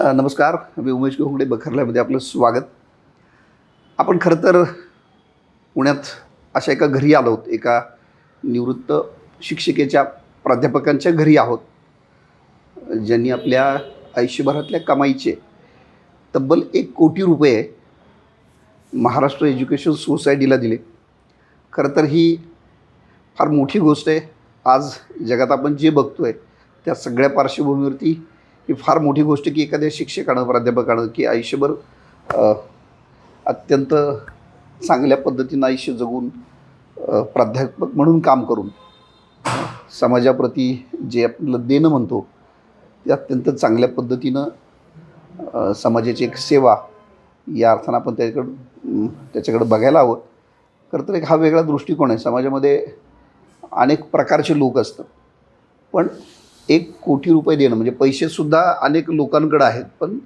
नमस्कार. मी उमेश गोगडे बखरल्यामध्ये आपलं स्वागत. आपण खरं तर पुण्यात अशा एका घरी आलो आहोत. एका निवृत्त शिक्षिकेच्या प्राध्यापकांच्या घरी आहोत. ज्यांनी आपल्या आयुष्यभरातल्या कमाईचे तब्बल एक कोटी रुपये महाराष्ट्र एज्युकेशन सोसायटीला दिले. खरं तर ही फार मोठी गोष्ट आहे. आज जगात आपण जे बघतो आहे त्या सगळ्या पार्श्वभूमीवरती ही फार मोठी गोष्ट की एखाद्या शिक्षकानं प्राध्यापकानं की आयुष्यभर अत्यंत चांगल्या पद्धतीनं आयुष्य जगून प्राध्यापक म्हणून काम करून समाजाप्रती जे आपलं देणं म्हणतो ते अत्यंत चांगल्या पद्धतीनं समाजाची एक सेवा या अर्थानं आपण त्याच्याकडं त्याच्याकडं बघायला हवं. खरं तर एक हा वेगळा दृष्टिकोन आहे. समाजामध्ये अनेक प्रकारचे लोक असतात. पण एक कोटी रुपये देणं म्हणजे पैसेसुद्धा अनेक लोकांकडे आहेत पण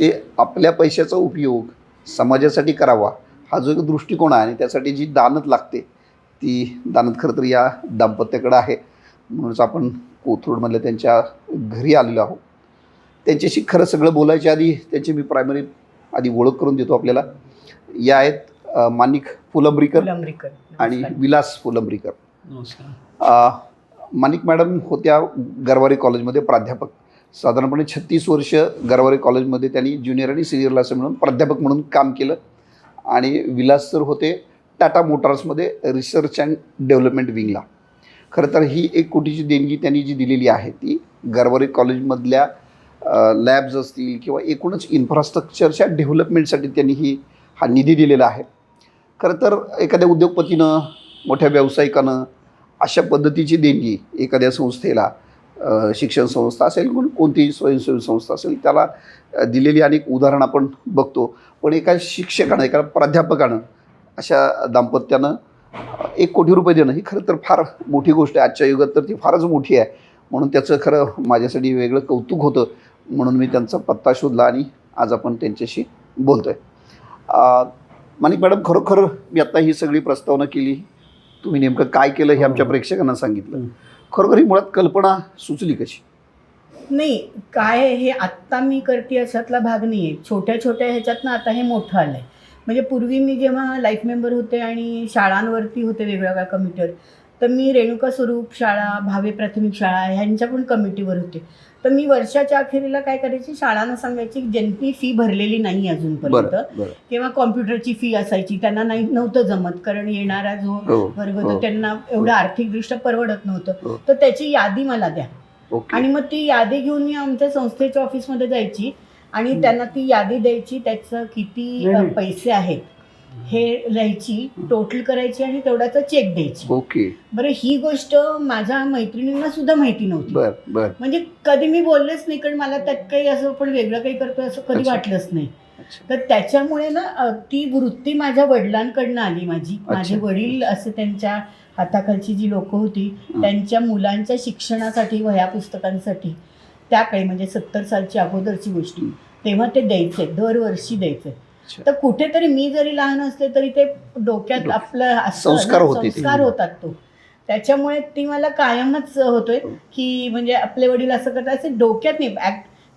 ते आपल्या पैशाचा उपयोग समाजासाठी करावा हा जो एक दृष्टिकोन आहे आणि त्यासाठी जी दानत लागते ती दानत खरं तर या दाम्पत्याकडं आहे. म्हणूनच आपण कोथरूडमधल्या त्यांच्या घरी आलेलो आहोत. त्यांच्याशी खरं सगळं बोलायच्या आधी त्यांची मी प्रायमरी आधी ओळख करून देतो आपल्याला. या आहेत अ, माणिक फुलंब्रीकर आणि. विलास फुलंब्रीकर. नमस्कार. अ, माणिक मॅडम होत्या गरवारे कॉलेजमध्ये प्राध्यापक. साधारणपणे छत्तीस वर्ष गरवारे कॉलेजमध्ये त्यांनी ज्युनियर आणि सिनियरला असं म्हणून प्राध्यापक म्हणून काम केलं. आणि विलास सर होते टाटा मोटार्समध्ये रिसर्च अँड डेव्हलपमेंट विंगला खरं तर ही एक कोटीची देणगी त्यांनी जी दिलेली आहे ती गरवारे कॉलेजमधल्या लॅब्स असतील किंवा एकूणच इन्फ्रास्ट्रक्चरच्या डेव्हलपमेंटसाठी त्यांनी ही हा निधी दिलेला आहे. खरं तर एखाद्या उद्योगपतीनं मोठ्या व्यावसायिकानं अशा पद्धतीची देणगी एखाद्या संस्थेला शिक्षण संस्था असेल कोण कोणतीही स्वयंसेवी संस्था असेल त्याला दिलेली अनेक उदाहरण आपण बघतो. पण एका शिक्षकानं एका प्राध्यापकानं अशा दाम्पत्यानं एक कोटी रुपये देणं ही खरं तर फार मोठी गोष्ट आहे. आजच्या युगात तर ती फारच मोठी आहे. म्हणून त्याचं खरं माझ्यासाठी वेगळं कौतुक होतं. म्हणून मी त्यांचा पत्ता शोधला आणि आज आपण त्यांच्याशी बोलतो आहे माणिक मॅडम खरोखर मी आत्ता ही सगळी प्रस्तावना केली. तुम्ही नेमकं काय केलं हे आमच्या हो. प्रेक्षकांना सांगितलं. खरोखर ही मुळात कल्पना सुचली कशी? नाही काय हे आत्ता मी करते अशातला भाग नाही आहे छोट्या छोट्या ह्याच्यातनं आता हे मोठं आलं आहे म्हणजे पूर्वी मी जेव्हा लाईफ मेंबर होते आणि शाळांवरती होते वेगवेगळ्या कमिटीवर तर मी रेणुका स्वरूप शाळा भावे प्राथमिक शाळा ह्यांच्या पण कमिटीवर होते. तर मी वर्षाच्या अखेरीला काय करायची? शाळांना सांगायची ज्यांनी फी भरलेली नाही अजूनपर्यंत. किंवा कॉम्प्युटरची फी असायची त्यांना नाही नव्हतं जमत. कारण येणारा जो हो वर्ग हो. होता त्यांना एवढं आर्थिकदृष्ट्या परवडत हो. नव्हतं तर त्याची यादी मला द्या. आणि मग ती यादी घेऊन मी आमच्या संस्थेच्या ऑफिसमध्ये जायची. आणि त्यांना ती यादी द्यायची त्याचं किती. पैसे आहेत. हे लिहायची टोटल करायची आणि तेवढ्याचा चेक द्यायची ओके बरं ही गोष्ट माझ्या मैत्रिणींना सुद्धा माहिती नव्हती बर बर म्हणजे कधी मी बोललेच नाही कारण मला त्यात काही असं पण वेगळं काही करतोय असं कधी अच्छा. वाटलंच नाही अच्छा तर त्याच्यामुळे ना अ, ती वृत्ती माझ्या वडिलांकडनं आली माझी माझे. वडील असे त्यांच्या हाताखालची जी लोक होती हं. त्यांच्या मुलांच्या शिक्षणासाठी वह्या पुस्तकांसाठी त्या काळी म्हणजे सत्तर सालची अगोदरची गोष्टी हं. तेव्हा ते द्यायचे दरवर्षी द्यायचे. तर कुठेतरी मी जरी लहान असते तरी ते डोक्यात डोक- आपलं संस्कार. संस्कार होतात तो. त्याच्यामुळे ती मला कायमच होतोय हो. की म्हणजे आपले वडील असं करतात असे डोक्यात नाही.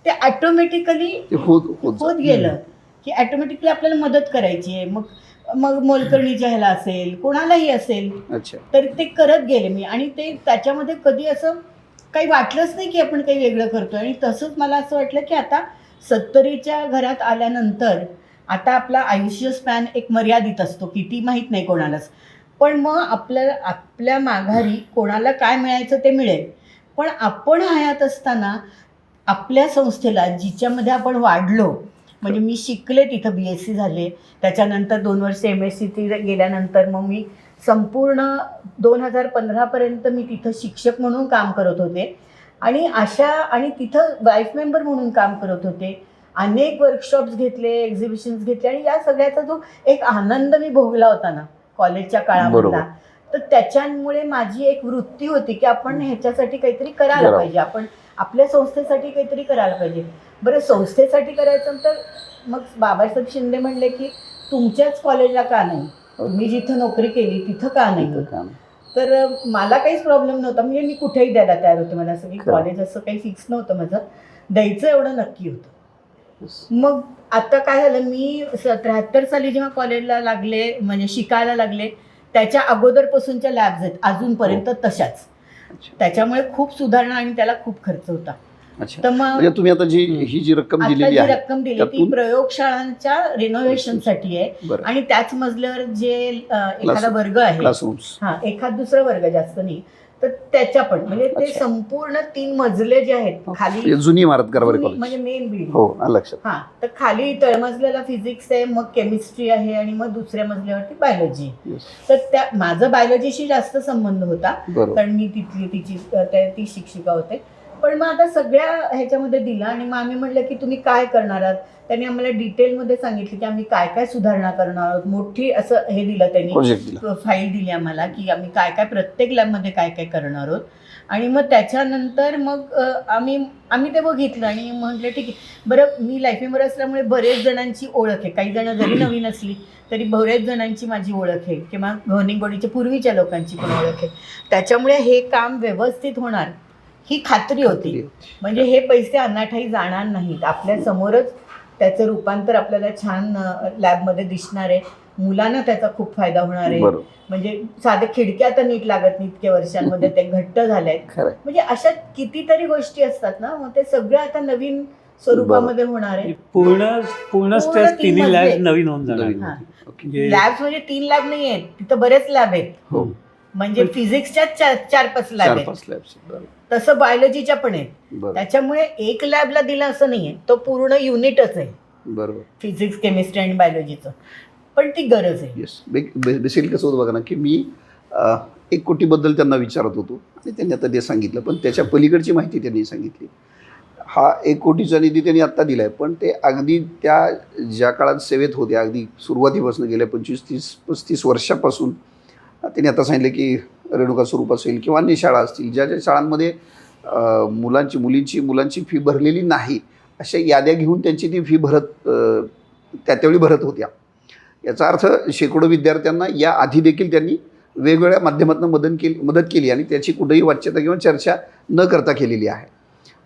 ते ऑटोमॅटिकली होत गेलं की ऑटोमॅटिकली आपल्याला मदत करायची आहे. मग मग मोलकर्णीच्या ह्याला असेल कोणालाही असेल तर ते करत गेले मी. आणि ते त्याच्यामध्ये कधी असं काही वाटलंच नाही की आपण काही वेगळं करतोय. आणि तसंच मला असं वाटलं की आता सत्तरीच्या घरात आल्यानंतर आता आपला आयुष्य स्पॅन एक मर्यादित असतो किती माहीत नाही कोणालाच. पण मग आपल्या आपल्या माघारी कोणाला काय मिळायचं ते मिळेल. पण आपण हयात असताना आपल्या संस्थेला जिच्यामध्ये आपण वाढलो म्हणजे मी शिकले तिथं बी एस सी झाले त्याच्यानंतर दोन वर्ष एम एस सी टी गेल्यानंतर मग मी संपूर्ण दोन हजार पंधरापर्यंत मी तिथं शिक्षक म्हणून काम करत होते. आणि अशा आणि तिथं वाईफ मेंबर म्हणून काम करत होते. अनेक वर्कशॉप्स घेतले एक्झिबिशन्स घेतले आणि या सगळ्याचा जो एक आनंद मी भोगला होता ना कॉलेजच्या. काळामधला. तर त्याच्यामुळे माझी एक वृत्ती होती की आपण ह्याच्यासाठी काहीतरी करायला. पाहिजे. आपण आपल्या संस्थेसाठी काहीतरी करायला पाहिजे. बरं संस्थेसाठी करायचं तर मग बाबासाहेब शिंदे म्हणले की तुमच्याच कॉलेजला का नाही? मी जिथं नोकरी केली तिथं का नाही. तर मला काहीच प्रॉब्लेम नव्हता. म्हणजे मी कुठेही द्यायला तयार होते. मला असं की. कॉलेज असं काही फिक्स नव्हतं माझं. द्यायचं एवढं नक्की होतं. मग आता काय झालं मी त्र्याहत्तर साली जेव्हा कॉलेजला लागले म्हणजे शिकायला लागले त्याच्या अगोदरपासूनच्या लॅब्स आहेत अजूनपर्यंत तशाच. अच्छा. त्याच्यामुळे खूप सुधारणा आणि त्याला खूप खर्च होता. तर मग म्हणजे तुम्ही आता जी ही जी रक्कम दिलेली आहे रक्कम दिली ती प्रयोगशाळांच्या रिनोव्हेशनसाठी आहे आणि त्याच मजल्यावर जे एखादा वर्ग आहे हा एखाद दुसरा वर्ग जास्त नाही तर त्याच्या पण म्हणजे ते अच्छा. संपूर्ण तीन मजले जे आहेत खाली जुनी इमारत गरवारे म्हणजे कॉलेज मेन बिल्डिंग हो लक्षात. हा तर खाली तळमजल्याला फिजिक्स आहे मग केमिस्ट्री आहे आणि मग दुसऱ्या मजल्यावरती बायोलॉजी Yes. तर त्या माझा बायोलॉजीशी जास्त संबंध होता बरोबर. कारण मी तिथली तिची त्या- ती शिक्षिका होते. पण मग आता सगळ्या ह्याच्यामध्ये दिलं आणि मग आम्ही म्हटलं की तुम्ही काय करणार आहात? त्यांनी आम्हाला डिटेलमध्ये सांगितलं की आम्ही काय काय सुधारणा करणार आहोत. मोठी असं हे दिलं त्यांनी. प्रोजेक्ट दिला. फाईल दिली आम्हाला की आम्ही काय काय प्रत्येक लॅबमध्ये काय काय करणार आहोत. आणि मग त्याच्यानंतर मग आम्ही आम्ही ते बघितलं आणि म्हटलं ठीक आहे. बरं मी लाईफ मेंबर असल्यामुळे बरेच जणांची ओळख आहे. काही जण जरी नवीन असली तरी बरेच जणांची माझी ओळख आहे. किंवा गव्हर्निंग बॉडीच्या पूर्वीच्या लोकांची पण ओळख आहे. त्याच्यामुळे हे काम व्यवस्थित होणार. ही खात्री होती. म्हणजे हे पैसे अनाठाई जाणार नाहीत. आपल्या समोरच त्याचं रूपांतर आपल्याला छान लॅबमध्ये दिसणार आहे. मुलांना त्याचा खूप फायदा होणार आहे. म्हणजे साध्या खिडक्या तर नीट लागत नाही इतक्या वर्षांमध्ये. ते घट्ट झालेत. म्हणजे अशा कितीतरी गोष्टी असतात ना. मग ते सगळं आता नवीन स्वरूपामध्ये होणार आहे. पूर्ण पूर्णच पूर्ण तिन्ही. लॅब नवीन होऊन जाणार. हा. म्हणजे लॅब्स म्हणजे तीन लॅब नाही आहेत तिथं बरेच लॅब आहेत. हो. म्हणजे फिजिक्सच्या चार चार पाच लॅब आहेत. तसं बायोलॉजीच्या पण आहेत. बरोबर. त्याच्यामुळे एक लॅबला दिलं असं नाहीये. तो पूर्ण युनिटच आहे. बरोबर. फिजिक्स केमिस्ट्री आणि बायोलॉजीचं पण ती गरज आहे. येस बेसिकली कसं होतं बघा ना की मी अ, एक कोटीबद्दल त्यांना विचारत होतो. आणि त्यांनी आता ते सांगितलं. पण त्याच्या पलीकडची माहिती त्यांनी सांगितली. हा एक कोटीचा निधी त्यांनी आत्ता दिला आहे पण ते अगदी त्या ज्या काळात सेवेत होते अगदी सुरुवातीपासून गेल्या पंचवीस तीस पस्तीस वर्षापासून त्यांनी आता सांगितलं की रेणुका स्वरूप असेल किंवा अन्य शाळा असतील ज्या ज्या शाळांमध्ये मुलांची मुलींची मुलांची फी भरलेली नाही अशा याद्या घेऊन त्यांची ती फी भरत त्या त्यावेळी भरत होत्या. याचा अर्थ शेकडो विद्यार्थ्यांना या आधी देखील त्यांनी वेगवेगळ्या माध्यमातून मदत केली मदत केली आणि त्याची कुठेही वाच्यता किंवा चर्चा न करता केलेली आहे.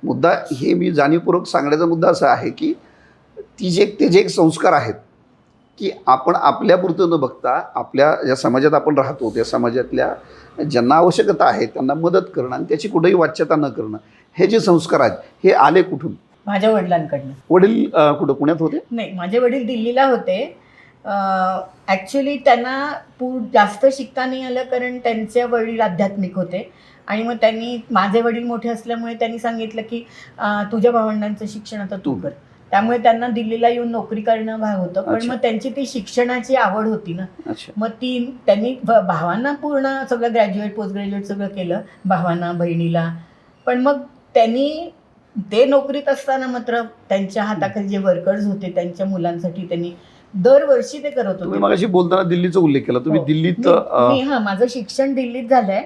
मुद्दा हे मी जाणीवपूर्वक सांगण्याचा मुद्दा असा आहे की ती जे ते जे एक संस्कार आहेत की आपण आपल्यापुरतं न बघता आपल्या ज्या समाजात आपण राहतो त्या समाजातल्या ज्यांना आवश्यकता आहे त्यांना मदत करणं आणि त्याची कुठेही वाच्यता न करणं हे जे संस्कार आहेत हे आले कुठून? माझ्या वडिलांकडनं. वडील कुठं पुण्यात होते? नाही माझे वडील दिल्लीला होते. ॲक्च्युली त्यांना पू जास्त शिकता नाही आलं कारण त्यांचे वडील आध्यात्मिक होते. आणि मग त्यांनी माझे वडील मोठे असल्यामुळे त्यांनी सांगितलं की तुझ्या भावंडांचं शिक्षण आता तू कर. त्यामुळे त्यांना दिल्लीला येऊन नोकरी करणं भाग होतं. पण. मग त्यांची ती शिक्षणाची आवड होती ना. मग ती त्यांनी भावांना पूर्ण सगळं ग्रॅज्युएट पोस्ट ग्रॅज्युएट सगळं केलं भावांना बहिणीला. पण मग त्यांनी ते नोकरीत असताना मात्र त्यांच्या हाताखाली जे वर्कर्स होते त्यांच्या मुलांसाठी त्यांनी दरवर्षी ते करत होते. मगाशी बोलताना दिल्लीचा उल्लेख केला. तुम्ही हो. दिल्लीत मी- हा माझं शिक्षण दिल्लीत झालंय.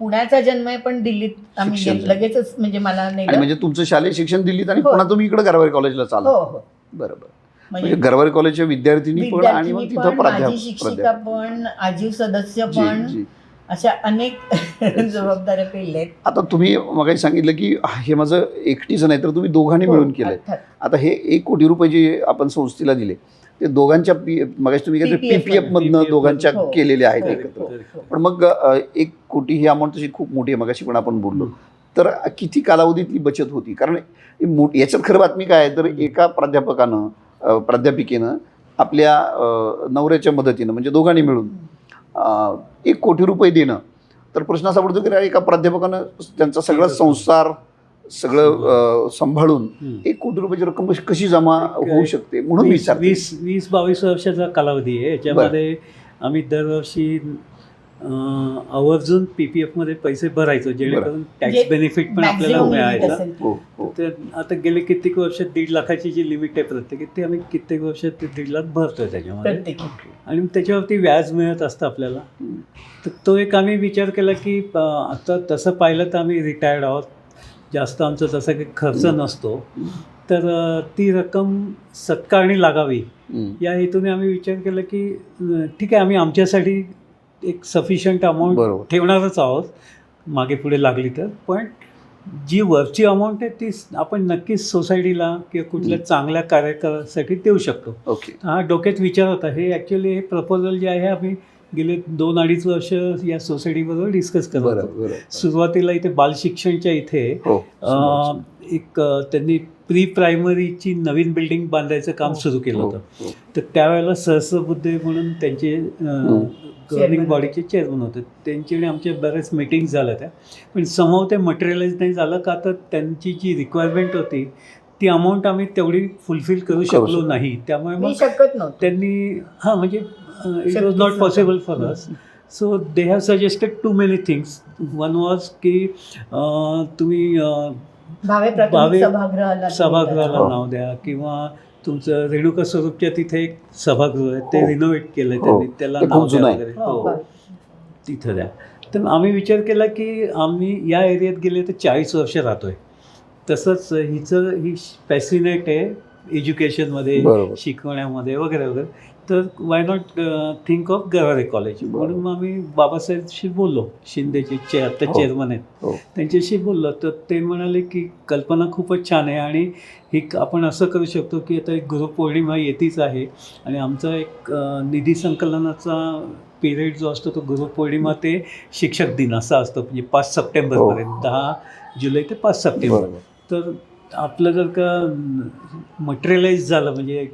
पुण्याचा जन्म आहे पण दिल्लीत आम्ही शिक्षण. लगेचच म्हणजे मला आणि नेलं. म्हणजे तुमचं शालेय शिक्षण दिल्लीत आणि हो. पुन्हा तुम्ही इकडे गरवारी कॉलेजला चालला. हो हो. बरोबर. म्हणजे म्हणजे गरवारी कॉलेजच्या विद्यार्थिनी पण आणि मग विद्यार्थिनी तिथं पण प्राध्यापक माझी शिक्षिका पण आजीव सदस्य जी, पण जी. अशा अनेक जबाबदाऱ्या पेलल्या आहेत आता तुम्ही मग सांगितलं की हे माझं एकटीचं नाही तर तुम्ही दोघांनी हो, मिळून केलंय. अर्थात. आता हे एक कोटी रुपये जे आपण संस्थेला दिले ते दोघांच्या पी मगाशी तुम्ही काय PPF पीपीएफ मधनं PPF दोघांच्या हो. केलेले आहेत एकत्र. पण मग एक कोटी ही अमाऊंट तशी खूप मोठी आहे मगाशी पण आपण बोललो. तर किती कालावधीतली बचत होती? कारण याच्यात खरं बातमी काय आहे? तर एका प्राध्यापकानं प्राध्यापिकेनं आपल्या नवऱ्याच्या मदतीनं म्हणजे दोघांनी मिळून एक कोटी रुपये देणं. तर प्रश्न असा पडतो की एका प्राध्यापकानं त्यांचा सगळा संसार सगळं सांभाळून. एक कोटी रुपयाची रक्कम कशी- जमा होऊ शकते म्हणून वीस विचार वीस वीस बावीस वर्षाचा कालावधी आहे. याच्यामध्ये आम्ही दरवर्षी आवर्जून पी पी एफमध्ये पैसे भरायचो जेणेकरून टॅक्स जे बेनिफिट पण आपल्याला मिळायचं. हो हो. ते आता गेले कित्येक वर्ष दीड लाखाची जी लिमिट आहे प्रत्येक ते आम्ही कित्येक वर्ष ते दीड लाख भरतोय त्याच्यामध्ये. आणि त्याच्यावरती व्याज मिळत असतं आपल्याला. तर तो एक आम्ही विचार केला की आता तसं पाहिलं तर आम्ही रिटायर्ड आहोत. जास्त आमचा तसा काही खर्च नसतो तर ती रक्कम सत्कारणी लागावी. या हेतूने आम्ही विचार केला की ठीक आहे आम्ही आमच्यासाठी एक सफिशियंट अमाऊंट ठेवणारच आहोत मागे पुढे लागली तर. पण जी वरची अमाऊंट आहे ती आपण नक्कीच सोसायटीला किंवा कुठल्या चांगल्या कार्यक्रमासाठी देऊ शकतो. ओके. हा डोक्यात विचार होता. हे ॲक्च्युली हे प्रपोजल जे आहे आम्ही गेले दोन अडीच वर्ष या सोसायटीबरोबर डिस्कस करत होतो. सुरुवातीला इथे बालशिक्षणच्या इथे हो एक त्यांनी प्री प्रायमरीची नवीन बिल्डिंग बांधायचं काम सुरू केलं हो, होतं. हो. तर त्यावेळेला सहस्रबुद्धे म्हणून त्यांचे गव्हर्निंग. बॉडीचे चेअरमन होते. त्यांची आणि आमच्या बऱ्याच मिटिंग झाल्या त्या. पण समोर ते मटेरियलाइज नाही झालं का तर त्यांची जी रिक्वायरमेंट होती ती अमाऊंट आम्ही तेवढी फुलफिल करू शकलो. नाही. त्यामुळे मी मग शकत नव्हतं. त्यांनी हां म्हणजे it was not possible. For us so they have suggested too many things one was की तुम्ही अं, भावे सभागृहाला हो. नाव द्या किंवा तुमचं रेणुका स्वरूपच्या तिथे एक सभागृह आहे ते हो. रिनोव्हेट केलं हो. त्यांनी त्याला ते नाव द्या. वगैरे हो, हो. तिथं द्या तर आम्ही विचार केला की आम्ही या एरियात गेले तर चाळीस वर्ष राहतोय तसंच हिचं ही पॅसिनेट आहे एज्युकेशनमध्ये. शिकवण्यामध्ये वगैरे वगैरे तर why not think of Garware college म्हणून मग आम्ही बाबासाहेबशी बोललो शिंदेचे चे आता हो. चेअरमन आहेत. हो. त्यांच्याशी बोललो तर ते म्हणाले की कल्पना खूपच छान आहे आणि ही आपण असं करू शकतो की आता एक गुरुपौर्णिमा येतीच आहे आणि आमचा एक निधी संकलनाचा पिरियड जो असतो तो गुरुपौर्णिमा ते शिक्षक दिन असा असतो म्हणजे पाच सप्टेंबरपर्यंत दहा जुलै ते पाच सप्टेंबर. तर आपलं जर का मटेरियलाइज झालं म्हणजे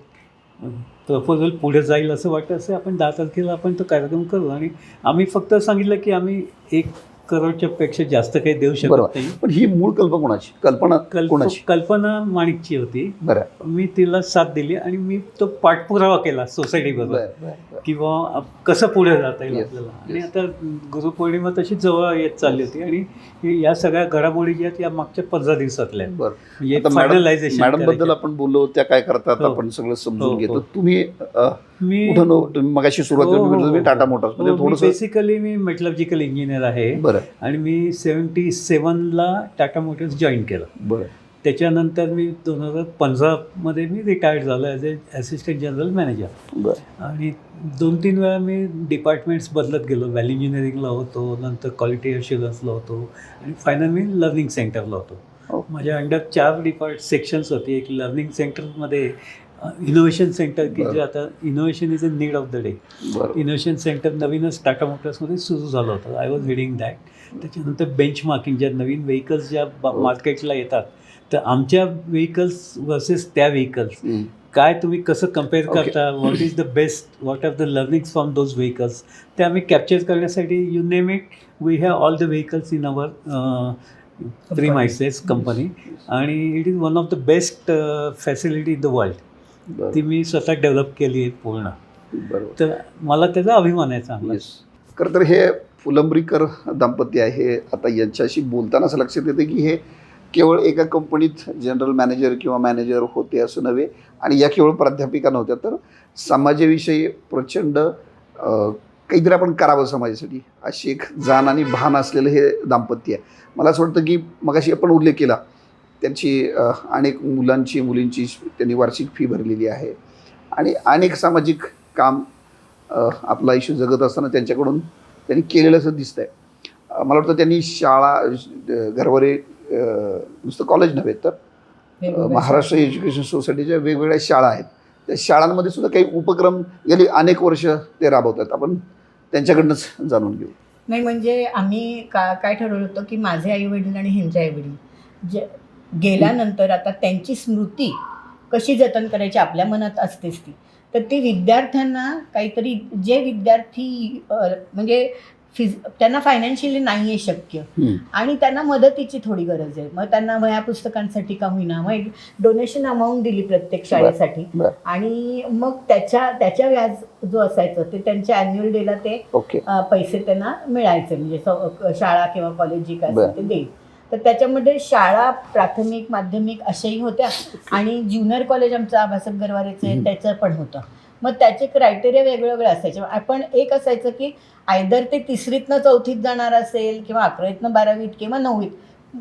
प्रपोजल पुढे जाईल असं वाटतं. असं आपण दहा तारखेला आपण तो कार्यक्रम करू. आणि आम्ही फक्त सांगितलं की आम्ही एक करोडच्या पेक्षा जास्त काही देऊ शकत बरोबर. नाही. पण ही मूळ कल्पना कोणाची? कल्पना कल्प कोणाची? कल्पना माणिकची होती. बरं. मी तिला साथ दिली आणि मी तो पाठपुरावा केला सोसायटीबरोबर. बरं बरं बरं. किंवा कसं पुढे जाता येईल आपल्याला. आणि. आता गुरुपौर्णिमा तशी जवळ येत चालली होती आणि हे- या सगळ्या घडामोडी ज्या आहेत या मागच्या पंधरा दिवसातल्या म्हणजे फायनलायझेशन मॅडमबद्दल आपण बोललो त्या काय करतात हो. आपण सगळं हो, समजून घेतो. हो. तुम्ही मी कुठं नो तुम्ही मगाशी सुरुवातीला हो, हो, हो. टाटा मोटर्समध्ये थोडस बेसिकली मी मेटलॉजिकल इंजिनियर आहे. बरं. आणि मी सेवन्टी सेवनला टाटा मोटर्स जॉईन केलं. बरं. त्याच्यानंतर मी दोन हजार पंधरामध्ये मी रिटायर्ड झालो as a assistant general manager आणि दोन तीन वेळा मी डिपार्टमेंट्स बदलत गेलो. व्हॅली इंजिनिअरिंगला होतो नंतर क्वालिटी अश्युरन्सला होतो आणि फायनल मी लर्निंग सेंटरला होतो. हो. माझ्या अंडर चार डिपार्ट सेक्शन्स होती. एक लर्निंग सेंटरमध्ये इनोव्हेशन सेंटर की जे. आता innovation is a need of the day innovation centre नवीनच टाटा मोटर्समध्ये सुरू झालं होतं. आय वॉज रिडिंग दॅट त्याच्यानंतर बेंच मार्किंग ज्या नवीन व्हेकल्स ज्या हो. मार्केटला येतात तर आमच्या व्हेकल्स वर्सेस त्या व्हेकल्स. काय तुम्ही कसं कंपेअर. करता? What is the best what are the learnings from those vehicles ते आम्ही कॅप्चर करण्यासाठी you name it we have all the vehicles in our premises company आणि it is one of the best facility in the world ती मी स्वतः develop केली आहे पूर्ण. बरोबर. तर मला त्याचा अभिमान आहे चांगला. खरं तर हे फुलंब्रीकर दाम्पत्य आहे आता यांच्याशी बोलताना असं लक्षात येतं की हे केवळ एका कंपनीत जनरल मॅनेजर किंवा मॅनेजर होते असं नव्हे आणि या केवळ प्राध्यापिका नव्हत्या तर समाजाविषयी प्रचंड काहीतरी आपण करावं समाजासाठी अशी एक जाण आणि भान असलेलं हे दाम्पत्य आहे. मला असं वाटतं की मगाशी आपण उल्लेख केला त्यांची अनेक मुलांची मुलींची त्यांनी वार्षिक फी भरलेली आहे. आणि अनेक सामाजिक काम आपलं आयुष्य जगत असताना त्यांच्याकडून त्यांनी केलेलं असं दिसतं आहे मला वाटतं त्यांनी शाळा घरवरे नुसतं कॉलेज नव्हे तर महाराष्ट्र एज्युकेशन सोसायटीच्या वेगवेगळ्या शाळा आहेत. त्या शाळांमध्ये सुद्धा काही उपक्रम गेली अनेक वर्ष ते राबवतात. आपण त्यांच्याकडनंच जाणून घेऊ. नाही म्हणजे आम्ही का काय ठरवलं होतं की माझे आई वडील आणि ह्यांचे आई वडील जे गेल्यानंतर आता त्यांची स्मृती कशी जतन करायची आपल्या मनात असतेच ती. तर ती विद्यार्थ्यांना काहीतरी जे विद्यार्थी म्हणजे फिज त्यांना फायनान्शियली नाही आहे शक्य. आणि त्यांना मदतीची थोडी गरज आहे. मग त्यांना वह्या पुस्तकांसाठी का होईना मग एक डोनेशन अमाऊंट दिली प्रत्येक शाळेसाठी. आणि मग त्याच्या त्याच्या व्याज जो असायचं ते त्यांच्या अॅन्युअल डेला ते पैसे त्यांना मिळायचे. म्हणजे शाळा किंवा कॉलेज जी काय. असेल ते देईल. तर त्याच्यामध्ये शाळा प्राथमिक माध्यमिक अशाही होत्या आणि ज्युनियर कॉलेज आमचं आभासक गरवारेचं. त्याचं पण होतं मग त्याचे क्रायटेरिया वेगळे वेगळे असायचे आपण एक असायचं की आयदर ते तिसरीतनं चौथीत जाणार असेल किंवा अकरावीतनं बारावीत किंवा नववीत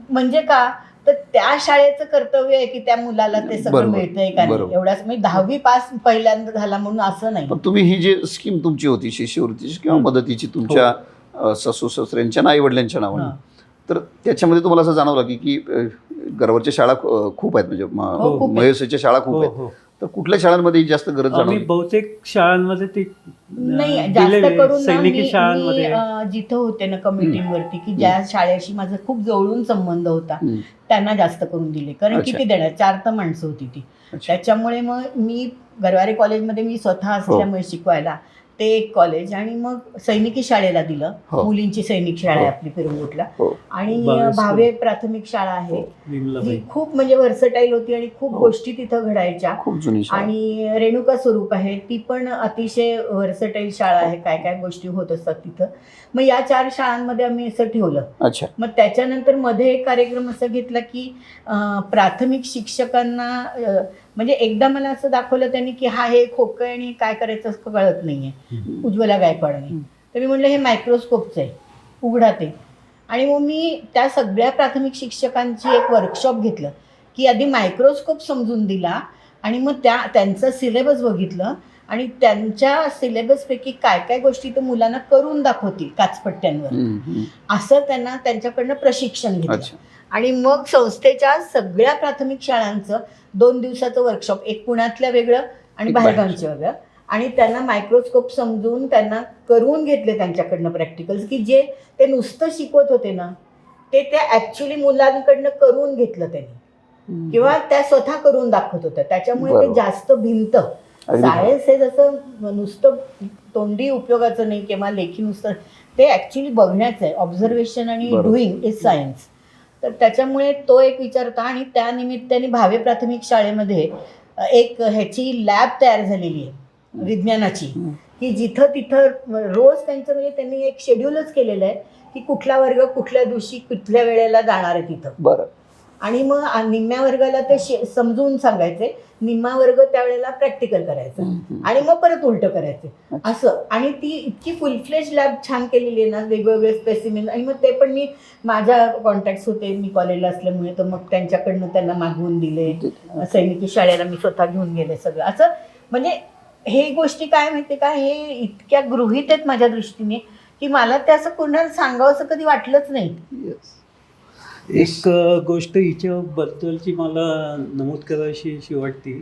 म्हणजे का तर त्या शाळेचं कर्तव्य आहे की त्या मुलाला ते सगळं मिळतंय का. एवढाच म्हणजे दहावी पास पहिल्यांदा झाला म्हणून असं नाही तुम्ही ही जी स्कीम तुमची होती शिष्यवृत्तीची किंवा हं. मदतीची तुमच्या अ, सासू सासऱ्यांच्या आई वडिलांच्या नावाने हां. तर त्याच्यामध्ये तुम्हाला असं जाणवलं की की गरवरच्या शाळा खूप आहेत म्हणजे म- हो. महेशाच्या शाळा खूप हो आहेत हो तर कुठल्या शाळांमध्ये ही जास्त गरज आम्ही जाणवली बहुतेक शाळांमध्ये ते नाही जास्त करून जिथं होते ना कमिटीवरती की ज्या शाळेशी माझा खूप जवळून संबंध होता. त्यांना जास्त करून दिले कारण. किती देणार चार तर माणसं होती ती. त्याच्यामुळे मग मी गरवारे कॉलेजमध्ये मी स्वतः असल्यामुळे शिकवायला ते एक कॉलेज आणि मग सैनिकी शाळेला दिलं. हो. मुलींची सैनिक शाळा आहे हो. आपली पिरंगुटला हो. आणि भावे प्राथमिक शाळा आहे. जी खूप म्हणजे व्हर्सटाईल होती आणि खूप हो. गोष्टी तिथं घडायच्या. खूप जुनी शाळा. आणि रेणुका स्वरूप आहे. ती पण अतिशय व्हर्सटाईल शाळा आहे. काय काय गोष्टी होत असतात तिथं. मग या चार शाळांमध्ये आम्ही असं ठेवलं. अच्छा. मग त्याच्यानंतरमध्ये एक कार्यक्रम असा घेतला की अं, प्राथमिक शिक्षकांना अं, म्हणजे एकदा मला असं दाखवलं त्यांनी की हा हे खोकं आहे आणि काय करायचं असं कळत नाहीये. उज्ज्वला गायकवाडने. तर मी म्हटलं हे मायक्रोस्कोपचं आहे. उघडा ते. आणि मग मी त्या सगळ्या प्राथमिक शिक्षकांची एक वर्कशॉप घेतलं की आधी मायक्रोस्कोप समजून दिला आणि मग त्या त्यांचं सिलेबस बघितलं आणि त्यांच्या सिलेबसपैकी काय काय गोष्टी तर मुलांना करून दाखवतील काचपट्ट्यांवर. असं त्यांना त्यांच्याकडनं प्रशिक्षण घेतलं. आणि मग संस्थेच्या सगळ्या प्राथमिक शाळांचं दोन दिवसाचं वर्कशॉप एक पुण्यातल्या वेगळं आणि बाहेरगावचं वेगळं. आणि त्यांना मायक्रोस्कोप समजून त्यांना करून घेतले त्यांच्याकडनं प्रॅक्टिकल्स की जे ते नुसतं शिकवत होते ना ते त्या ॲक्च्युली मुलांकडनं करून घेतलं त्यांनी. किंवा त्या स्वतः करून दाखवत होत्या. त्याच्यामुळे ते. जास्त भिंत. सायन्स हे जसं नुसतं तोंडी उपयोगाचं नाही किंवा लेखी नुसतं ते ॲक्च्युली बघण्याचं आहे. ऑब्झर्वेशन आणि. डुईंग इज सायन्स तर त्याच्यामुळे तो एक विचार होता आणि त्यानिमित्ताने भावे प्राथमिक शाळेमध्ये एक ह्याची लॅब तयार झालेली आहे विज्ञानाची. की जिथं तिथं रोज त्यांचं म्हणजे त्यांनी एक शेड्यूलच केलेलं आहे की कुठला वर्ग कुठल्या दिवशी कुठल्या वेळेला जाणार आहे तिथं. बरं. आणि मग निम्म्या वर्गाला ते समजून सांगायचे. निम्मा वर्ग त्यावेळेला प्रॅक्टिकल करायचं. आणि मग परत उलट करायचे. असं. आणि ती इतकी फुल फ्लेज लॅब छान केलेली आहे ना वेगवेगळे स्पेसिमेन आणि मग ते पण मी माझ्या कॉन्टॅक्ट्स होते. मी कॉलेजला असल्यामुळे तर मग त्यांच्याकडनं त्यांना मागवून दिले. सैनिकी शाळेला मी स्वतः घेऊन गेले सगळं. असं म्हणजे हे गोष्टी काय माहिती का? हे इतक्या गृहित आहेत माझ्या दृष्टीने की मला ते असं कोणाला सांगावं असं कधी वाटलंच नाही. एक गोष्ट हिच्याबद्दलची मला नमूद करायची अशी वाटते.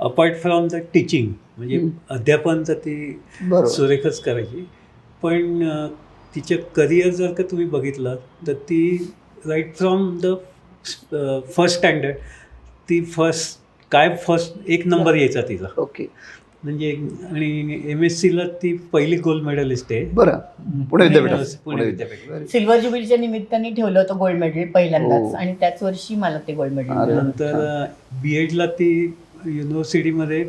अपार्ट फ्रॉम द टीचिंग म्हणजे. अध्यापन तर ती सुरेखच करायची. पण तिचं करिअर जर का तुम्ही बघितलं तर ती right from the first standard ती फर्स्ट काय फर्स्ट एक नंबर यायचा तिचा. ओके. म्हणजे आणि एम एस सीला ती पहिली गोल्ड मेडलिस्ट आहे. बरं. पुणे विद्यापीठात. पुणे विद्यापीठ. विद्यापीठ सिल्वर जुबिलीच्या निमित्ताने ठेवलं होतं गोल्ड मेडल हो. पहिल्यांदाच आणि त्याच वर्षी मला ते गोल्ड मेडल. नंतर बी एडला ती युनिव्हर्सिटीमध्ये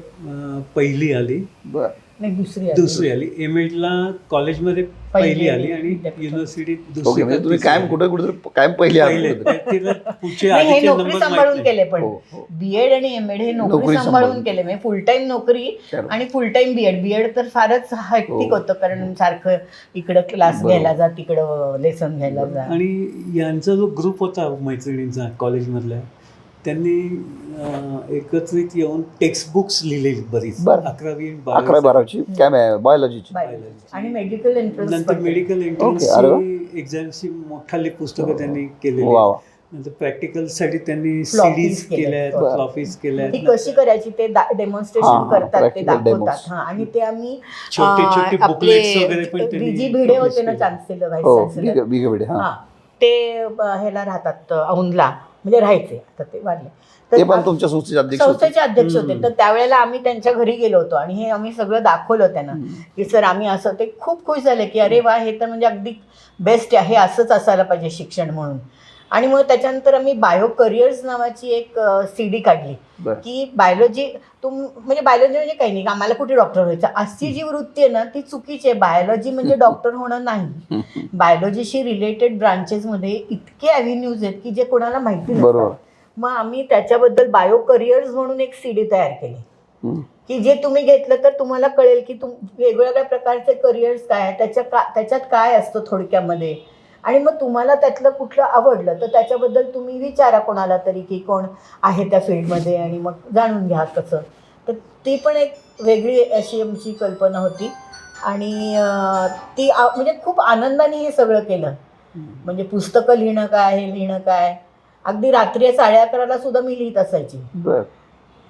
पहिली आली. बरं. नाही दुसरी आली. दुसरी आली एम एडला कॉलेजमध्ये पहिली आली आणि विद्यापीठात. युनिव्हर्सिटीत ओके म्हणजे तुम्ही कायम कुठे कुठे कायम पहिले आहात पहिले कुठेतरी. तिला पुढचे नाही, हे आधीचे नोकरी नंबर सांभाळून केले पण हो हो बीएड आणि एम एड हे नोकरी नोकरी सांभाळून सांभाळून. केले म्हणजे फुल टाइम नोकरी. आणि फुल टाइम बीएड बीएड तर फारच हॅक्टिक हो. होतं कारण सारखं इकडं क्लास बरोबर. घ्यायला जा तिकडं लेसन घ्यायला जा आणि यांचा जो ग्रुप होता मैत्रिणींचा कॉलेजमधल्या त्यांनी एकत्रित येऊन टेक्स्ट बुक्स लिहिलेली बरीच. बरं. अकरावी आणि अकरा बारावी काय बायोलॉजीची Biology. आणि मेडिकल एंट्रन्स नंतर मेडिकल अरे एंट्रन्सची एक्झामची मोठाली पुस्तकं त्यांनी केलेली वा वा. नंतर प्रॅक्टिकलसाठी त्यांनी Floppies सिरीज केल्या. केल्या बरं. फ्लॉपीज केल्या ती कशी करायची ते हा, डेमॉन्स्ट्रेशन हा, करतात ते practical demos. दाखवतात हा आणि ते आम्ही छोटे अं, छोटे आपले बुकलेट्स वगैरे पण त्यांनी विजी भिडे publish होते ना केले. चान्सलर व्हाईस हो चान्सलर बिग बिगबिडे हा. हा. ते ह्याला राहतात अं, औंधला. म्हणजे राहायचे. आता ते वाढले. ते पण तुमच्या संस्थेचे अध्यक्ष होते. संस्थेचे अध्यक्ष होते. तर त्यावेळेला आम्ही त्यांच्या घरी गेलो होतो आणि हे आम्ही सगळं दाखवलं त्यांना. की सर आम्ही असं ते खूप खुश झाले की अरे वा हे तर म्हणजे अगदी बेस्ट आहे असंच असायला पाहिजे शिक्षण म्हणून. आणि मग त्याच्यानंतर आम्ही बायो करिअर्स नावाची एक सी डी काढली. की बायोलॉजी तुम म्हणजे बायोलॉजी म्हणजे काही नाही आम्हाला कुठे डॉक्टर व्हायचं? अशी जी वृत्ती आहे ना ती चुकीची आहे. बायोलॉजी म्हणजे डॉक्टर होणं नाही. बायोलॉजीशी रिलेटेड ब्रांचेसमध्ये इतके अव्हेन्यूज आहेत की जे कोणाला माहिती. नसतात. मग आम्ही त्याच्याबद्दल बायो करिअर्स म्हणून एक सी डी तयार केली. की जे तुम्ही घेतलं तर तुम्हाला कळेल की तुम वेगवेगळ्या प्रकारचे करिअर्स काय त्याच्या का त्याच्यात काय असतं थोडक्यामध्ये? आणि मग तुम्हाला त्यातलं कुठलं आवडलं तर त्याच्याबद्दल तुम्ही विचारा कोणाला तरी की कोण आहे त्या फील्डमध्ये आणि मग जाणून घ्या कसं. तर ती पण एक वेगळी अशी आमची कल्पना होती. आणि ती म्हणजे खूप आनंदाने हे सगळं केलं. म्हणजे पुस्तकं लिहिणं काय हे लिहिणं काय. अगदी रात्री साडे अकराला सुद्धा मी लिहित असायची.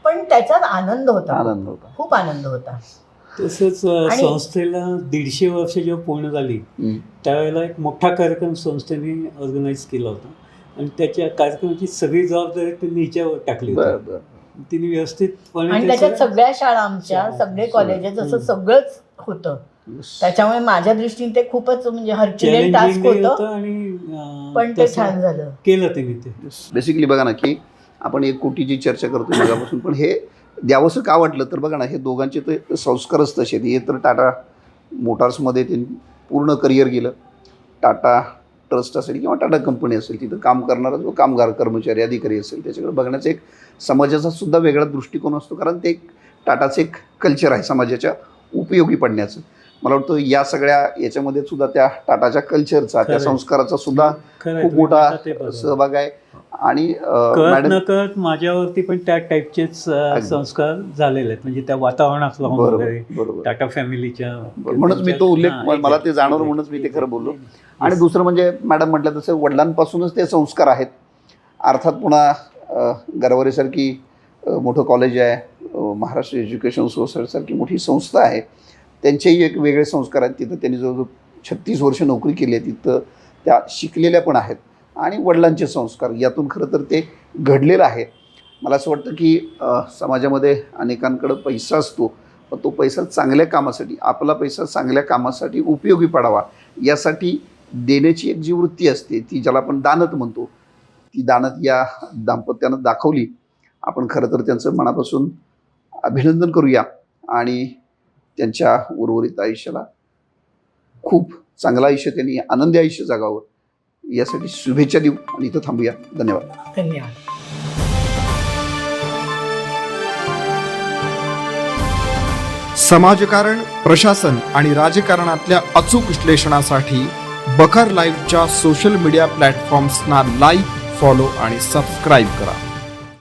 पण त्याच्यात आनंद होता. आनंद होता. खूप आनंद होता. तसंच संस्थेला दीडशे वर्ष जेव्हा पूर्ण झाली. त्यावेळेला एक मोठा कार्यक्रम संस्थेने ऑर्गनाईज केला होता. आणि त्याच्या कार्यक्रमाची सगळी जबाबदारी त्यांनी हिच्यावर टाकली होती. तिने व्यवस्थितपणे आणि त्याच्यात सगळं- सगळ्या शाळा आमच्या सगळे. कॉलेजेस असं. सगळंच होतं. त्याच्यामुळे माझ्या दृष्टीने ते खूपच म्हणजे हरक्युलियन टास्क होतं. आणि पण ते छान झालं. केलं ते. बेसिकली बघा ना की आपण एक कोटीची चर्चा करतो मगापासून पण हे द्यावंसं का वाटलं? तर बघा ना हे दोघांचे तर संस्कारच तसे हे तर टाटा मोटार्समध्ये ते पूर्ण करिअर गेलं. टाटा ट्रस्ट असेल किंवा टाटा कंपनी असेल तिथं काम करणारा जो कामगार कर्मचारी अधिकारी असेल त्याच्याकडे बघण्याचा एक समाजाचा सुद्धा वेगळा दृष्टिकोन असतो. कारण ते एक टाटाचं एक कल्चर आहे समाजाच्या उपयोगी पडण्याचं. मला वाटतं या सगळ्या याच्यामध्ये सुद्धा त्या टाटाच्या कल्चरचा त्या. संस्काराचा सुद्धा खूप मोठा. सहभाग आहे आणि कळत माझ्यावरती पण त्या टाईपचेच. संस्कार झालेले आहेत म्हणजे त्या वातावरणात राहून बरोबर वगैरे बरोबर टाटा फॅमिलीच्या. म्हणूनच मी तो उल्लेख मला ते जाणवलं. म्हणूनच मी ते खरं बोललो. आणि दुसरं म्हणजे मॅडम म्हटलं तसं वडिलांपासूनच ते संस्कार आहेत अर्थात पुन्हा गरवारेसारखी मोठं कॉलेज आहे महाराष्ट्र एज्युकेशन सोसायटीसारखी मोठी संस्था आहे त्यांचेही एक वेगळे संस्कार आहेत. तिथं त्यांनी जवळजवळ छत्तीस वर्ष नोकरी केली आहे. तिथं त्या शिकलेल्या पण आहेत. आणि वडिलांचे संस्कार. यातून खरं तर ते घडलेलं आहे. मला असं वाटतं की समाजामध्ये अनेकांकडं पैसा असतो. पण तो पैसा चांगल्या कामासाठी आपला पैसा चांगल्या कामासाठी उपयोगी पडावा. यासाठी देण्याची एक जी वृत्ती असते ती ज्याला आपण दानत म्हणतो ती दानत या दाम्पत्यानं दाखवली. आपण खरं तर त्यांचं मनापासून अभिनंदन करूया. आणि त्यांच्या उर्वरित आयुष्याला खूप चांगलं आयुष्य त्यांनी आनंदी आयुष्य जगावं. यासाठी शुभेच्छा देऊ आणि इथं थांबूया. धन्यवाद. धन्यवाद. समाजकारण प्रशासन आणि राजकारणातल्या अचूक विश्लेषणासाठी बखर लाईव्हच्या सोशल मीडिया प्लॅटफॉर्म्सना लाईक फॉलो आणि सबस्क्राईब करा.